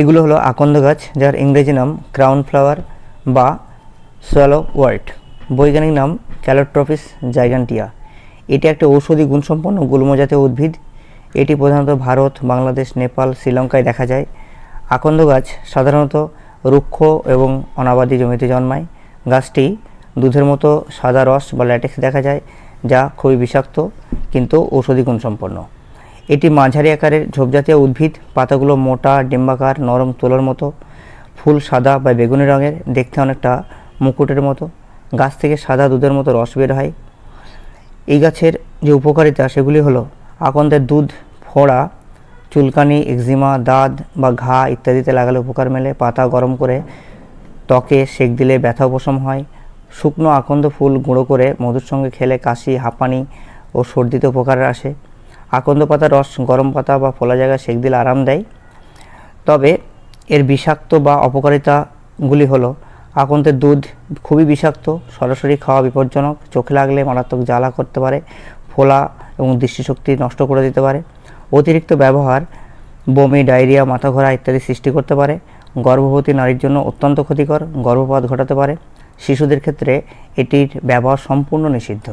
এগুলো হলো আকন্দ গাছ, যার ইংরেজি নাম ক্রাউন ফ্লাওয়ার বা সোয়ালো ওয়ার্ট বৈজ্ঞানিক নাম ক্যালোট্রপিস জাইগান্টিয়া। এটি একটা ঔষধি গুণসম্পন্ন গুল্মজাতীয় উদ্ভিদ। এটি প্রধানত ভারত, বাংলাদেশ, নেপাল, শ্রীলঙ্কায় দেখা যায়। আকন্দ গাছ সাধারণত রুক্ষ এবং অনাবাদি জমিতে জন্মায়। গাছটি দুধের মতো সাদা রস বা ল্যাটেক্স দেখা যায়, যা খুবই বিষাক্ত, কিন্তু ঔষধি গুণসম্পন্ন। এটি মাঝারি আকারের ঝোপজাতীয় উদ্ভিদ। পাতাগুলো মোটা, ডিম্বাকার, নরম তুলোর মতো। ফুল সাদা বা বেগুনি রঙের, দেখতে অনেকটা মুকুটের মতো। গাছ থেকে সাদা দুধের মতো রস বের হয়। এই গাছের যে উপকারিতা, সেগুলি হলো আকন্দের দুধ, ফোড়া, চুলকানি, একজিমা, দাঁত বা ঘা ইত্যাদিতে লাগালে উপকার মেলে। পাতা গরম করে ত্বকে সেক দিলে ব্যথা উপশম হয়। শুকনো আকন্দ ফুল গুঁড়ো করে মধুর সঙ্গে খেলে কাশি, হাঁপানি ও সর্দিতে উপকার আসে। আকন্দ পাতার রস, গরম পাতা বা ফোলা জায়গায় সেক দিলে আরাম দেয়। তবে এর বিষাক্ত বা অপকারিতাগুলি হলো আকন্দের দুধ খুবই বিষাক্ত, সরাসরি খাওয়া বিপজ্জনক, চোখে লাগলে মারাত্মক জ্বালা করতে পারে, ফোলা এবং দৃষ্টিশক্তি নষ্ট করে দিতে পারে, অতিরিক্ত ব্যবহার, বমি, ডায়রিয়া মাথা ঘোরা ইত্যাদি সৃষ্টি করতে পারে, গর্ভবতী নারীর জন্য অত্যন্ত ক্ষতিকর, গর্ভপাত ঘটাতে পারে। শিশুদের ক্ষেত্রে এটির ব্যবহার সম্পূর্ণ নিষিদ্ধ।